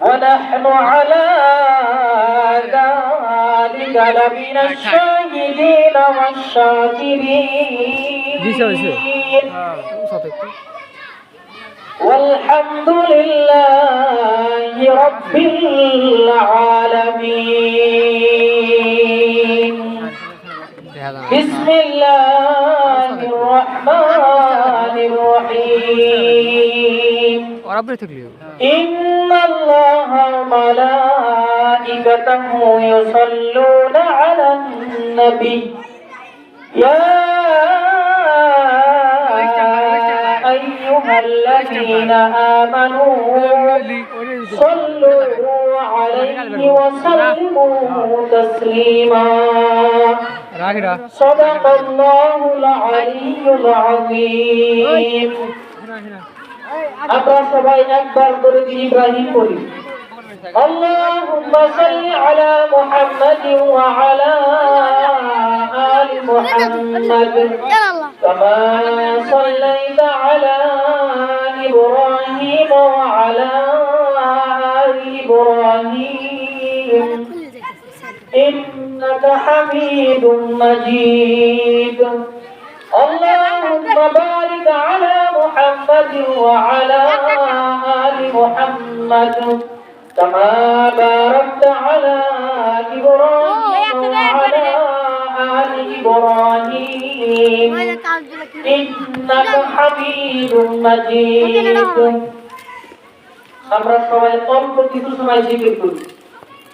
ونحن على ذلك لمن الشاهدين والشاكرين. والحمد لله رب العالمين. بسم الله الرحمن الرحيم إن الله وملائكته يصلون على النبي. يا أيها الذين آمنوا صلوا عليه وسلموا تسليما. صدق الله العلي العظيم. আমরা সবাই একবার করে ইব্রাহিম পড়ি اللهم صل على محمد وعلى آل محمد كما صليت على إبراهيم وعلى آل إبراهيم إنك حميد مجيد اللهم بارك على محمد وعلى آل محمد كما باركت على إبراهيم وعلى آل إبراهيم إنك حميد مجيد আমরা সবাই অল্প কিছু সময় জিকির করি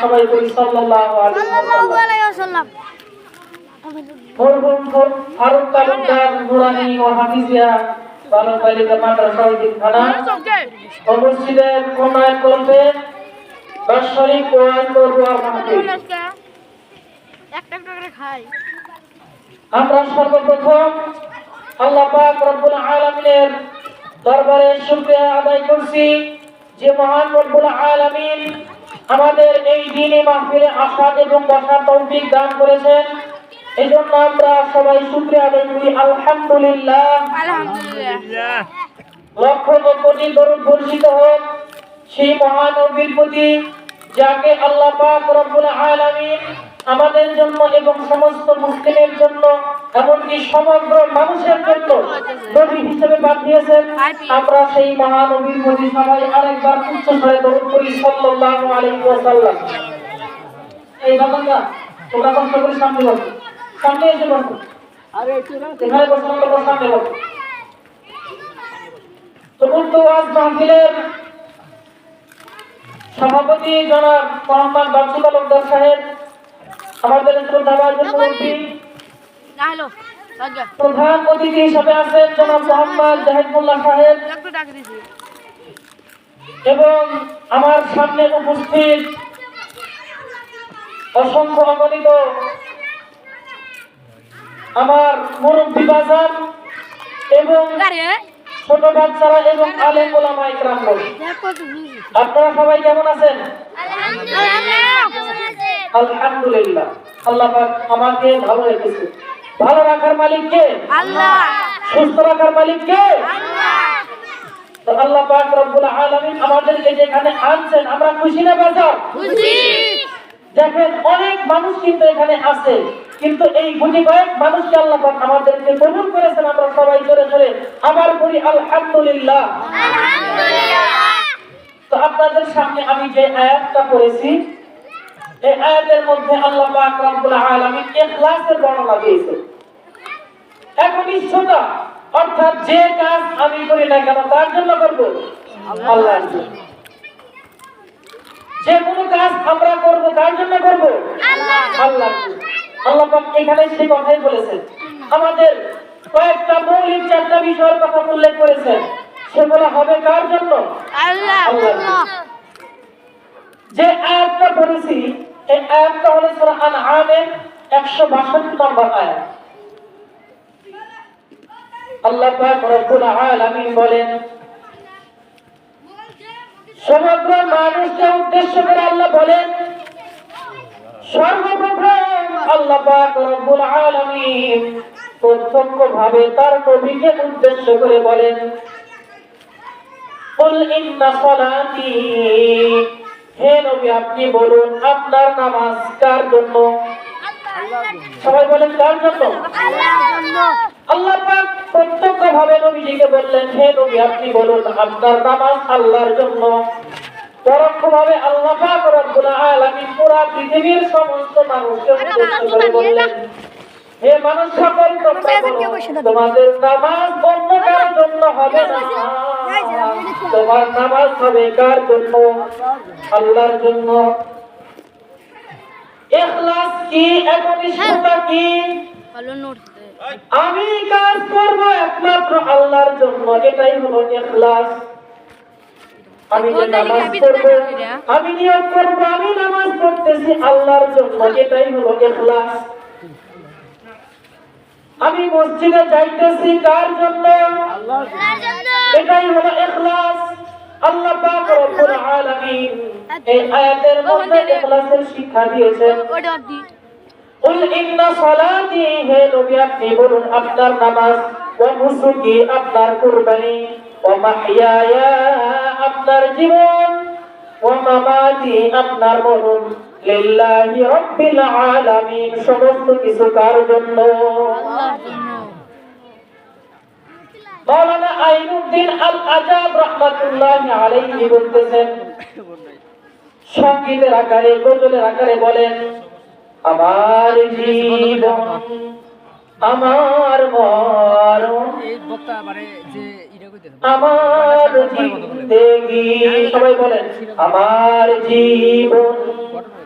সবাই বলি সাল্লাল্লাহু আলাইহি ওয়াসাল্লাম। মরহুম ফারুক তালুকদার নুরানি ও হাফিজিয়া বালক বালিকা মাদ্রাসা উদ্দিন ও মসজিদের প্রণয়ন করবে বাৎসরিক কোরআন ও দোয়া মাহফিল একটা একটা করে খাই। আমরা সর্বপ্রথম আল্লাহ পাক রব্বুল আলামিনের দরবারে শুকরিয়া আদায় করছি। যে মহান রব্বুল আলামিন আমাদের এই দিনে মাহফিলে আসার এবং বসার তৌফিক দান করেছেন। এই জন্য আমরা সবাই শুক্রিয়া আদায় করি। আলহামদুলিল্লাহ। আলহামদুলিল্লাহ। লক্ষ কোটি দরুদ বর্ষিত হোক সেই মহানবীর প্রতি যাকে আল্লাহ পাক রব্বুল আলামিন আমাদের জন্য এবং সমস্ত মুসলিমের জন্য, এমনকি সমগ্র মানুষের জন্য নবী হিসেবে পাঠিয়েছেন। আমরা সেই মহানবীর প্রতি সবাই আরেকবার উচ্চ স্বরে দরুদ করি সাল্লাল্লাহু আলাইহি ওয়াসাল্লাম। এই বাবারা তোমরা কষ্ট করে সামনে বসো। সামনে এসে বসো। এখানে বসো তোমরা সামনে বসো। চতুর্থ ওয়াজ মাহফিলের সভাপতি জনাব মোহাম্মদ বাবসু তালুকদার সাহেব প্রধান অতিথি হিসেবে আছেন জনাব মোহাম্মদ জাহিদুল্লাহ সাহেব। এবং আমার সামনে উপস্থিত অসংখ্য অগণিত আমার মুরব্বী বাজার এবং ছোট বাচ্চারা এবং আলেম ওলামা ইকরাম বলি আপনারা সবাই কেমন আছেন? আলহামদুলিল্লাহ। আল্লাহ পাক আমাকে ভালো রেখেছে। ভালো রাখার মালিক কে? আল্লাহ। সুস্থ রাখার মালিক কে? তো আল্লাহ পাক রব্বুল আলামিন আমাদেরকে যেখানে আনছেন আমরা খুশি না বাজার? খুশি। দেখেন অনেক মানুষ কিন্তু এখানে আছে। কিন্তু এই গুটি কয়েক মানুষকে আল্লাহ পাক আমাদেরকে কবুল করেছেন আমরা সবাই করে করে আবার বলি আলহামদুলিল্লাহ। তো আপনাদের সামনে আমি যে আয়াতটা পড়েছি এই আয়াতের মধ্যে আল্লাহ পাক রব্বুল আলামিন ইখলাসের বর্ণনা দিয়েছেন। একনিষ্ঠতা অর্থাৎ যে কাজ আমি করি না কেন তার জন্য করব? আল্লাহর জন্য যে কোনো কাজ আমরা করব কার জন্য করব? আল্লাহ আল্লাহ পাক এখানে সেই কথাই বলেছেন। আমাদের কয়েকটা মৌলিক চারটা বিষয়ের কথা উল্লেখ করেছেন। সেগুলো হবে কার জন্য? আল্লাহ। আল্লাহ। যে আয়াতটা পড়েছি এই আয়াতটা হলো সূরা আনআমের 162 নম্বর আয়াত। আল্লাহ পাক রব্বুল আলামিন বলেন, সমগ্র উদ্দেশ্য করে আল্লাহ বলেন, সর্বপ্রথম আল্লাহ পাক রব্বুল আলামিন তার নবীকে উদ্দেশ্য করে বলেন, কুল ইন্না সলাতি হে নবী, আপনি বলুন, আপনার নামাজ কার জন্য? সবাই বলেন, কার জন্য? আল্লাহ পাক প্রত্যক্ষভাবে নবীজিকে বললেন, হে নবী, আপনি বলুন, আপনার নামাজ আল্লাহর জন্য? আল্লাহ পাক রব্বুল আলামিন পুরা পৃথিবীর সমস্ত মানুষকে বললেন হে মানুষ সকল তোমাদের নামাজ অন্য কার জন্য হবে না? তোমার নামাজ হবে কার জন্য? আল্লাহর জন্য। ইখলাস কি? একনিষ্ঠতা কি? ভালো আমি কাজ করব একমাত্র আল্লাহর জন্য এটাই হলো ইখলাস আমি যে নামাজ পড়ব আমি নিয়ত করব আমি নামাজ পড়তেছি আল্লাহর জন্য এটাই হলো ইখলাস আমি মসজিদে যাইতেছি কার জন্য? এটাই হলো ইখলাস। আল্লাহ পাক রব্বুল আলামিন এই আয়াতের মধ্যে ইখলাসের শিক্ষা দিয়েছেন। ওটা দি কুল ইন্না সালাতি হে নবী আপনি বলুন আপনার নামাজ ওয়া নুসুকি আপনার কুরবানি ওয়া মাহইয়ায়া জীবন লিল্লাহি রাব্বিল আলামিন, সমস্ত কিছু কার জন্য? মাওলানা আল রাহমাতুল্লাহ আলাইহি বলতেছেন আকারে, গজলের আকারে বলেন, আমার জীবন, আমার মরণ আমার জিন্দেগি সবাই বলেন আমার জীবন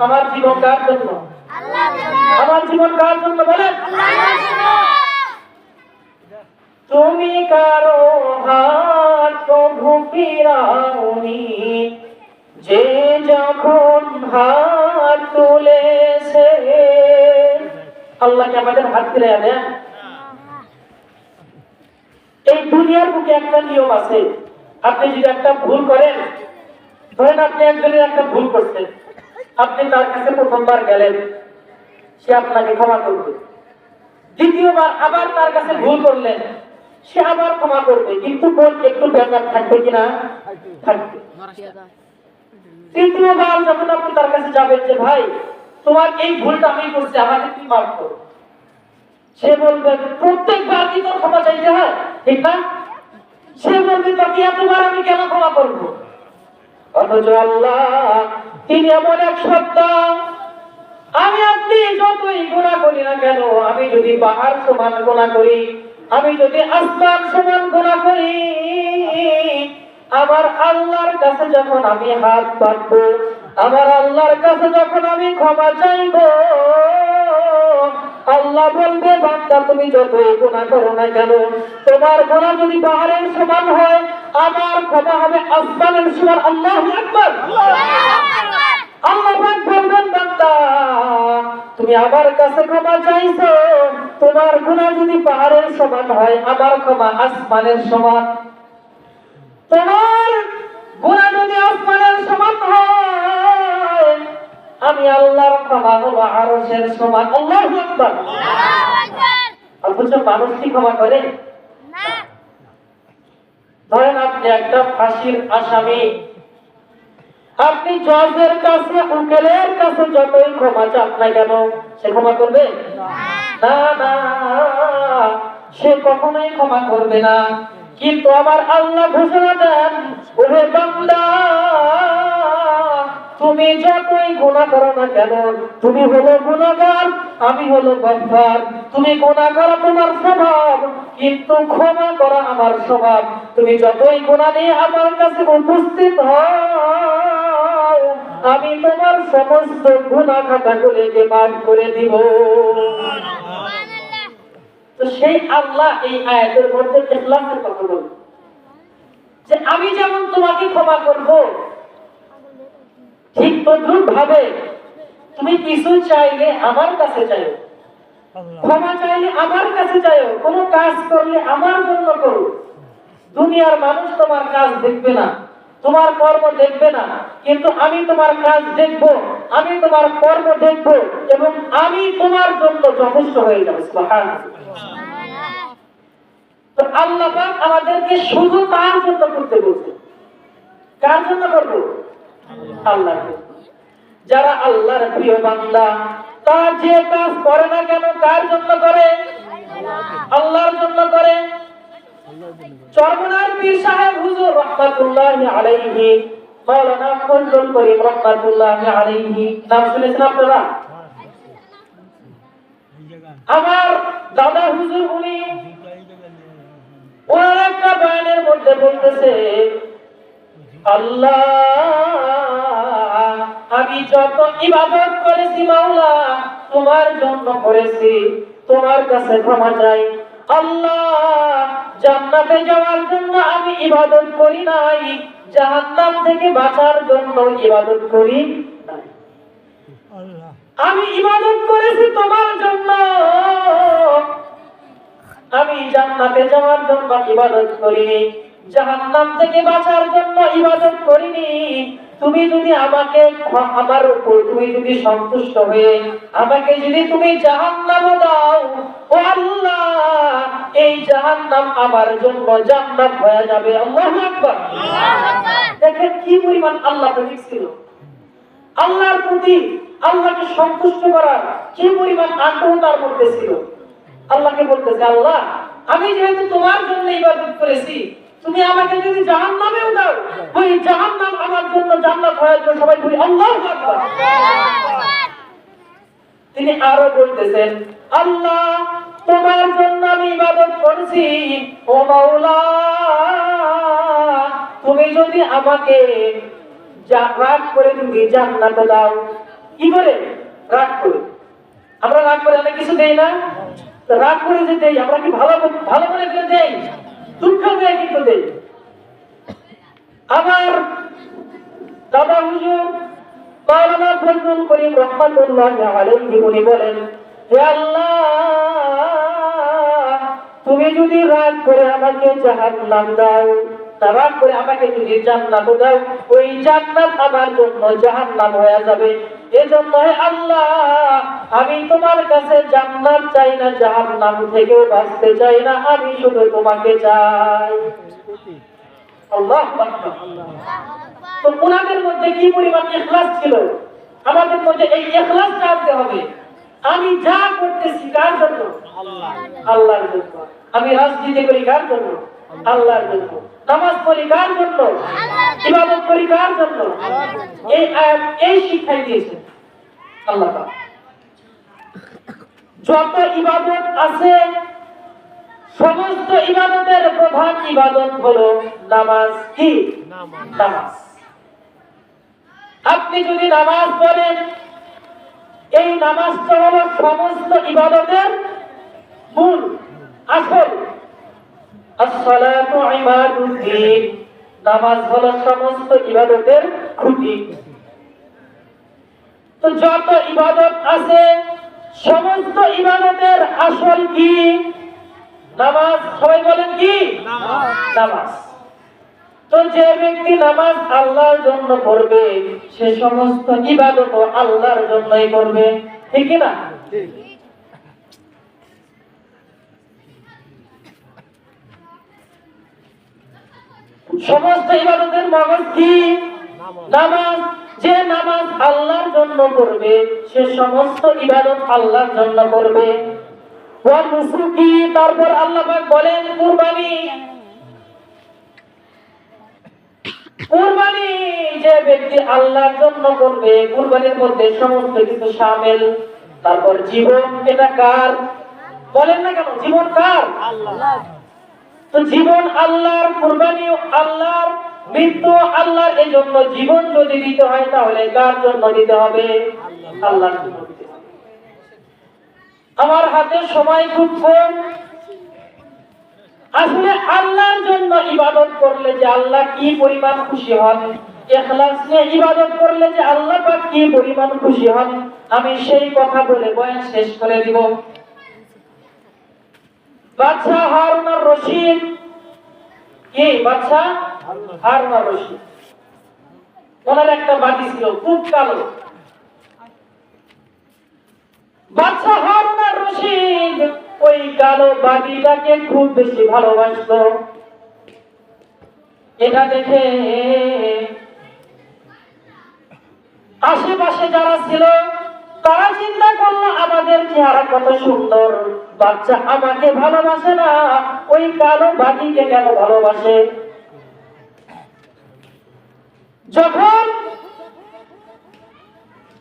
আমার জীবন কার জন্য? আমার জীবন কার জন্য বলেন? তুমি কারও হাত যে যখন হাত তুলেছে। আল্লাহকে আমাদের হাত ফিরে দেন। এই দুনিয়ার বুকে একটা নিয়ম আছে। আপনি যদি একটা ভুল করেন ধরেন আপনি একজনের একটা ভুল করছেন। আপনি তার কাছে প্রথমবার গেলেন, সে আপনাকে ক্ষমা করবে। দ্বিতীয়বার আবার তার কাছে ভুল করলেন, সে আবার ক্ষমা করবে। কিন্তু বল একটু বেকার থাকবে কিনা? থাকবে। তৃতীয়বার যখন আপনি তার কাছে যাবেন যে, ভাই, তোমার এই ভুলটা আমি করছি, আমাকে কি মাফ করো। সে বলবে, প্রত্যেকবার কি তোর ক্ষমা চাইতে হয়? ঠিক না? সে বলবে, তোকে এতবার আমি কেন ক্ষমা করব? তিনি এমন এক আমি আপনি যতই গুণা করি না কেন, আমি যদি পাহাড় সমান করি, আমি যদি আসমান সমান করি, আমার আল্লাহর কাছে যখন আমি হাত পাতবো আমার আল্লাহর কাছে যখন আমি ক্ষমা চাইব, আল্লাহ বলবে, বান্দা, তুমি যতই গুণা করো না কেন, তোমার গুণা যদি পাহাড়ের সমান হয় আমার ক্ষমা হবে আসমানের সমান আল্লাহ আকবার। আল্লাহ বলবেন বান্দা তুমি আমার কাছে ক্ষমা চাইছো। তোমার গুনাহ যদি পাহাড়ের সমান হয় আমার ক্ষমা আসমানের সমান। তোমার গুনাহ যদি আসমানের সমান হয় আমি আল্লাহর ক্ষমা হলো আরশের সমান। আল্লাহু আকবার। অথচ মানুষ কি ক্ষমা করে? ধরেন আপনি একটা ফাঁসির আসামি। আপনি জজের কাছে, উকিলের কাছে যতই ক্ষমা চান না কেন, সে ক্ষমা করবে? না সে কখনোই ক্ষমা করবে না। কিন্তু আমার আল্লাহ ঘোষণা দেন ওরে বান্দা তুমি যতই গুণা করো না কেন তুমি হলো গুণাগার আমি হলো গফার তুমি গুণা করা তোমার স্বভাব। কিন্তু ক্ষমা করা আমার স্বভাব। তুমি যতই গুণা নিয়ে আমার কাছে উপস্থিত হও আমি তোমার সমস্ত গুণা খাতাগুলিকে মাফ করে দিব। তো সেই আল্লাহ এই আয়াতের মধ্যে ইখলাসের কথা বল। যে আমি যেমন তোমাকে ক্ষমা করব ঠিক তদ্রুপ ভাবে তুমি কিছু চাইলে আমার কাছে চাইও। ক্ষমা চাইলে আমার কাছে চাইও। কোনো কাজ করলে আমার জন্য করো। দুনিয়ার মানুষ তোমার কাজ দেখবে না। তোমার কর্ম দেখবে না। কিন্তু আমি তোমার কাজ দেখব। আমি তোমার কর্ম দেখব এবং আমি তোমার জন্য যথেষ্ট হয়ে যাব। তো আল্লাহ আমাদেরকে শুধু তার জন্য করতে বলছে কার জন্য করব? আল্লাহ যারা আল্লাহর প্রিয় বান্দা, তারা যে কাজ করে না কেন, কার জন্য করে? আল্লাহর জন্য করে। চরমনার পীর সাহেব হুজুর রহমাতুল্লাহি আলাইহি, মাওলানা ফজলুল করিম আলাইহি, নাম শুনেছেন আপনারা? আমার দাদা হুজুর উনি, ওনার একটা বয়ানের মধ্যে বলতেছে আল্লাহ আমি যত ইবাদত করেছি মাওলা তোমার জন্য করেছি তোমার কাছে ক্ষমা চাই। আল্লাহ জান্নাতে যাওয়ার জন্য আমি ইবাদত করি নাই জাহান্নাম থেকে বাঁচার জন্য ইবাদত করি নাই। আমি ইবাদত করেছি তোমার জন্য। আমি জান্নাতে যাওয়ার জন্য ইবাদত করিনি। জাহান্নাম থেকে বাঁচার জন্য ইবাদত করিনি। তুমি যদি আমাকে আমার উপর তুমি যদি সন্তুষ্ট হয়ে আমাকে যদি তুমি জাহান্নাম দাও ও আল্লাহ এই জাহান্নাম আমার জন্য জান্নাত হয়ে যাবে। আল্লাহু আকবার। দেখেন কি পরিমাণ আল্লাহ প্রেমিক ছিল। আল্লাহর প্রতি আল্লাহকে সন্তুষ্ট করার কি পরিমাণ আগ্রহ তার মধ্যে ছিল? আল্লাহকে বলতেছে আল্লাহ আমি যেহেতু তোমার জন্য ইবাদত করেছি তুমি আমাকে যদি জাহান নামেও দাও, ওই জাহান নাম আমার জন্য জান্নাত হয়ে যাবে সবাই বলি, আল্লাহ তিনি আরও বলতেছেন, আল্লাহ, তোমার জন্য আমি ইবাদত করছি। ও মাওলা, তুমি যদি আমাকে রাগ করে তুমি জান্নাতে দাও। কি করে? রাগ করে। আমরা রাগ করে অনেক কিছু দেই না? রাগ করে যে দেই, আমরা কি ভালো ভালো করে দেই? তুমি যদি রাগ করে আমাকে জাহান্নাম দাও, তা রাগ করে আমাকে যদি জান্নাত দাও, ওই জান্নাত আমার জন্য জাহান্নাম হয়ে যাবে। এজন্য আল্লাহ আমি তোমার কাছে জান্নাত চাই না জাহান্নাম থেকেও বাঁচতে চাই না আমি শুধু তোমাকে চাই। আল্লাহ তো ওনাদের মধ্যে কি পরিমাণ ইখলাস ছিল? আমাদের মধ্যে এই আনতে হবে। আমি যা করতেছি কার জন্য? আল্লাহর। জন্য। আমি রাজনীতি করি কার জন্য? আল্লাহর। জন্য। নামাজ পড়ি কার জন্য? ইবাদত করি কার জন্য? এই এই শিক্ষাই দিয়েছে। আল্লাহ। যত ইবাদত আছে, সমস্ত ইবাদতের প্রধান ইবাদত হলো নামাজ কি? নামাজ। আপনি যদি নামাজ পড়েন, এই নামাজটা হলো সমস্ত ইবাদতের মূল, আসল। আসসালাতু ইমাদুদ্দিন নামাজ হলো সমস্ত ইবাদতের খুঁটি। তো যত ইবাদত আছে সমস্ত ইবাদতের আসল কি? নামাজ সবাই বলেন কি? নামাজ। তো যে ব্যক্তি নামাজ আল্লাহর জন্য করবে সে সমস্ত ইবাদত আল্লাহর জন্যই করবে। ঠিক না? সমস্ত ইবাদতের মগজ কি? নামাজ। যে নামাজ আল্লাহর জন্য করবে সে সমস্ত ইবাদত আল্লাহর জন্য করবে। তারপর আল্লাহ বলেন কুরবানি। কুরবানি যে ব্যক্তি আল্লাহর জন্য করবে কুরবানির মধ্যে সমস্ত কিছু শামিল তারপর জীবন এটা কার? বলেন না কেন জীবন কার? আল্লাহ। তো জীবন আল্লাহর কুরবানি আল্লাহর। মৃত্যু আল্লাহর এই জন্য জীবন যদি দিতে হয়, তাহলে কার জন্য দিতে হবে? হবে। আমার হাতে সময় খুব কম। আসলে আল্লাহর জন্য ইবাদত করলে যে আল্লাহ কি পরিমাণ খুশি হন, এখলাস নিয়ে ইবাদত করলে যে আল্লাহ পাক কি পরিমাণ খুশি হন, আমি সেই কথা বলে বয়ান শেষ করে দিব। বাদশাহ হারুন রশিদ। কি বাদশাহ? খুব বেশি ভালোবাসতো। এটা দেখে আশেপাশে যারা ছিল, তারা চিন্তা করল, আমাদের চেহারা কত সুন্দর। বাচ্চা আমাকে ভালোবাসে না, ওই কালো বাটিকে কেন ভালোবাসে? যখন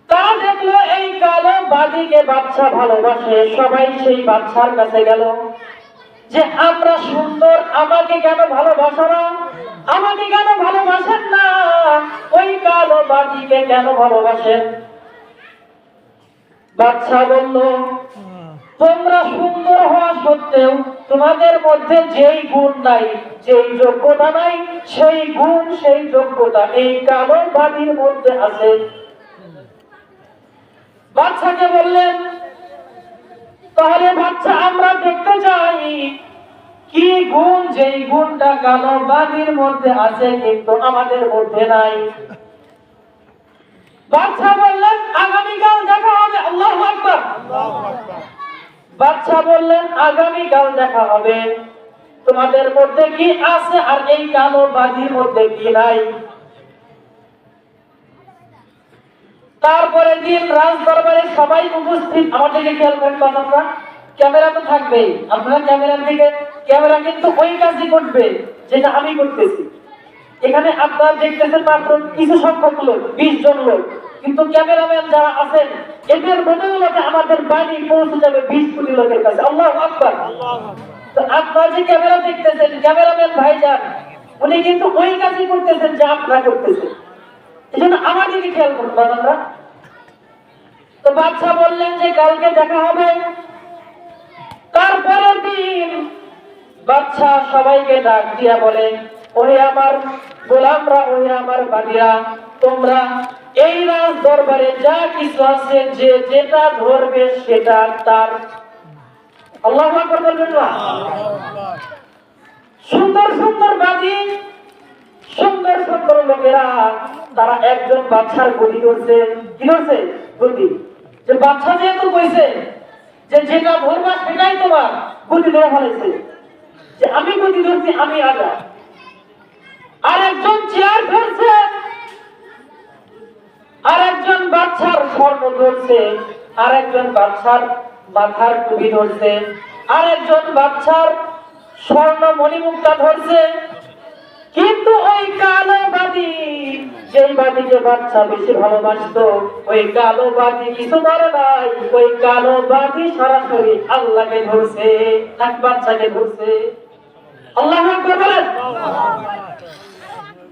তারা দেখল এই কালো বাদিকে বাচ্চা ভালোবাসে, সবাই সেই বাচ্চার কাছে গেল যে, আমরা সুন্দর, আমাকে কেন ভালোবাসো না? আমাকে কেন ভালোবাসেন না? ওই কালো বাদিকে কেন ভালোবাসেন? বাচ্চা বলল, তোমরা সুন্দর হওয়া সত্ত্বেও তোমাদের মধ্যে যেই গুণ নাই, যেই যোগ্যতা নাই, সেই গুণ, সেই যোগ্যতা এই কালো বাদির মধ্যে আছে। বাচ্চাকে বললেন, তাহলে বাচ্চা আমরা দেখতে চাই কি গুণ, যেই গুণটা কালো বাদির মধ্যে আছে, কিন্তু আমাদের মধ্যে নাই। বাচ্চা বললেন, আগামীকাল দেখা হবে আল্লাহ আকবার। বাচ্চা বললেন আগামীকাল দেখা হবে। তোমাদের মধ্যে কি আছে আর এই কালো বাদির মধ্যে কি নাই? তারপরে দিন রাজ দরবারে সবাই উপস্থিত। আমার দিকে খেয়াল করবেন আমরা ক্যামেরা তো থাকবেই আপনারা ক্যামেরার দিকে ক্যামেরা কিন্তু ওই কাজই করবে যেটা আমি করতেছি। এখানে আপনারা দেখতেছেন মাত্র কিছু সংখ্যক লোক, বিশ জন লোক। কিন্তু ক্যামেরাম্যান যারা আছেন, এদের বদৌলতে আমাদের বাড়ি পৌঁছে যাবে বিশ কোটি লোকের কাছে। আল্লাহ আকবার। আপনারা যে ক্যামেরা দেখতেছেন, ক্যামেরাম্যান ভাইজান, উনি কিন্তু ওই কাজই করতেছেন যা আপনারা করতেছেন। এই জন্য আমার দিকে খেয়াল আমরা তো বাচ্চা বললেন যে, কালকে দেখা হবে। তারপরের দিন বাচ্চা সবাইকে ডাক দিয়া বলে, ওহে আমার গোলামরা, ওহে আমার বাড়িরা তোমরা এই রাজ দরবারে যা কিছু আছে, যে যেটা ধরবে সেটা তার আল্লাহ বলবেন না? সুন্দর সুন্দর বাজি, সুন্দর সুন্দর লোকেরা, তারা একজন বাচ্চার গতি করছে। কি করছে? গতি যে বাচ্চা যেহেতু কইছে যে যেটা ধরবা সেটাই তোমার গতি ধরে ফেলেছে। যে আমি গতি ধরছি, আমি আগা। আর একজন চেয়ার ধরছে আর একজন বাচ্চার স্বর্ণ ধরছে আর একজন বাচ্চার মাথার টুপি ধরছে আর একজন বাচ্চার স্বর্ণ মণিমুক্তা ধরছে। কিন্তু ওই কালো বাদি যেই বাদিকে বাচ্চা বেশি ভালোবাসতো, ওই কালো বাদি কিছু ধরে নাই, ওই কালো বাদি সরাসরি আল্লাহকে ধরছে, এক বাচ্চাকে ধরছে। আল্লাহ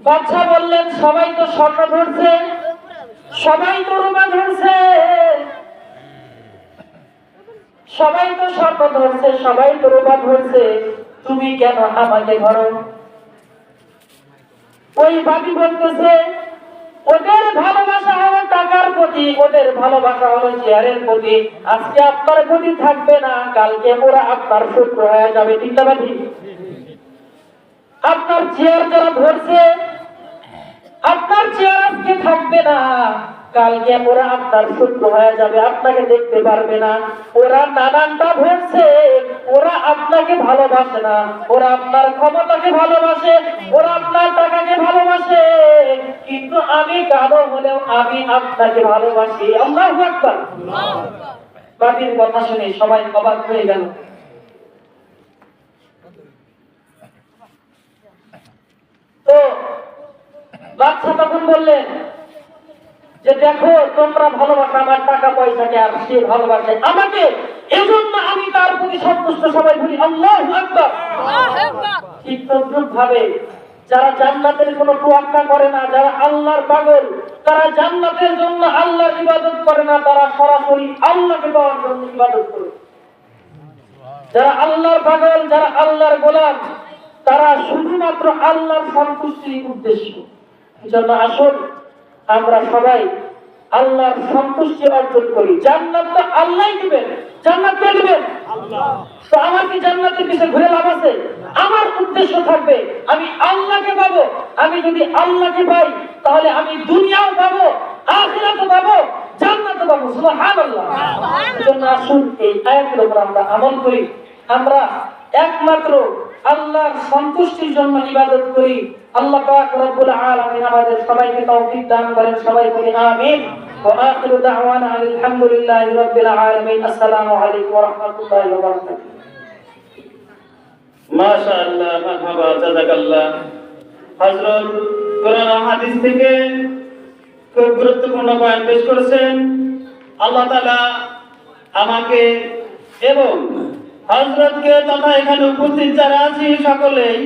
বাচ্চা বললেন, সবাই তো স্বর্ণ ধরছে। সবাই তো রুমা ধরছে। সবাই তো স্বর্ণ ধরছে, সবাই তো রুমা ধরছে। তুমি কেন আমাকে ধরো? ওই বাবি বলতেছে, ওদের ভালোবাসা হলো টাকার প্রতি, ওদের ভালোবাসা হলো চেয়ারের প্রতি। আজকে আপনার প্রতি থাকবে না, কালকে ওরা আপনার শত্রু হয়ে যাবে। ঠিক না আপনার চেয়ার যারা ধরছে থাকবে না। কালকে ওরা আপনার শত্রু হয়ে যাবে, আপনাকে দেখতে পারবে না। ওরা নানানটা ধরছে ওরা আপনাকে ভালোবাসে না। ওরা আপনার ক্ষমতাকে ভালোবাসে, ওরা আপনার টাকাকে ভালোবাসে। কিন্তু আমি কালো হলেও আমি আপনাকে ভালোবাসি। আল্লাহু আকবার। বাদীর কথা শুনে সবাই অবাক হয়ে গেল। তো বাদশাহ তখন বললেন যে দেখো তোমরা ভালোবাসা আমার টাকা পয়সাকে আর সে ভালোবাসে? আমাকে এজন্য আমি তার প্রতি সন্তুষ্ট সবাই বলি আল্লাহ আকবার। ঠিক তদ্রুপ ভাবে যারা জান্নাতের কোনো তোয়াক্কা করে না যারা আল্লাহর পাগল তারা জান্নাতের জন্য আল্লাহর ইবাদত করে না তারা সরাসরি আল্লাহকে পাওয়ার জন্য ইবাদত করে। যারা আল্লাহর পাগল যারা আল্লাহর গোলাম তারা শুধুমাত্র আল্লাহর সন্তুষ্টির উদ্দেশ্য। জন্য আসুন আমরা সবাই আল্লাহর সন্তুষ্টি অর্জন করি। জান্নাত তো আল্লাহ দিবেন জান্নাত কে দিবেন? তো আমার কি জান্নাতের পিছনে ঘুরে লাভ আছে? আমার উদ্দেশ্য থাকবে আমি আল্লাহকে পাবো। আমি যদি আল্লাহকে পাই তাহলে আমি দুনিয়াও পাবো আখিরাতও পাবো জান্নাতও পাবো। সুবহানাল্লাহ। এজন্য আসুন এই আয়াতের উপর আমরা আমল করি। আমরা একমাত্র আল্লাহর সন্তুষ্টির জন্য ইবাদত করি। আল্লাহ পাক রব্বুল আলামিন আমাদের সবাইকে তৌফিক দান করেন, সবাই বলি আমিন। ওয়া আখিরু দাওয়ানা আলহামদুলিল্লাহি রাব্বিল আলামিন। আসসালামু আলাইকুম ওয়া রাহমাতুল্লাহি ওয়া বারাকাতুহু। মাশাআল্লাহ, মারহাবা, জাযাকাল্লাহ। হযরত কোরআন হাদিস থেকে খুব গুরুত্বপূর্ণ বয়ান পেশ করেছেন। আল্লাহ তাআলা আমাকে এবং হযরতকে তথা এখানে উপস্থিত যারা আছি সকলেই,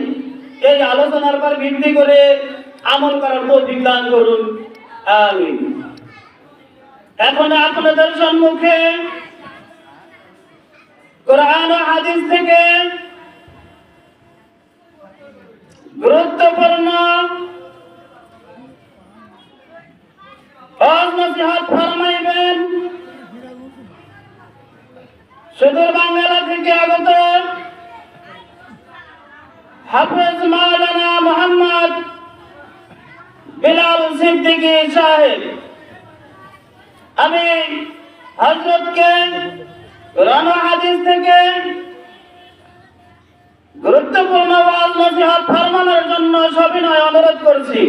এই আলোচনার পর ভিত্তি করে আমল করার দান করুন। এখন আপনাদের সম্মুখে কোরআন হাদিস থেকে গুরুত্বপূর্ণ ফরমাইবেন। সুদূর বাংলা থেকে আগত হাফেজ মাওলানা মোহাম্মদ বিলাল সিদ্দিকী সাহেব। আমি হজরতকে কোরআন হাদিস থেকে গুরুত্বপূর্ণ ওয়াজ নসিহত ফরমানোর জন্য সবিনয় অনুরোধ করছি।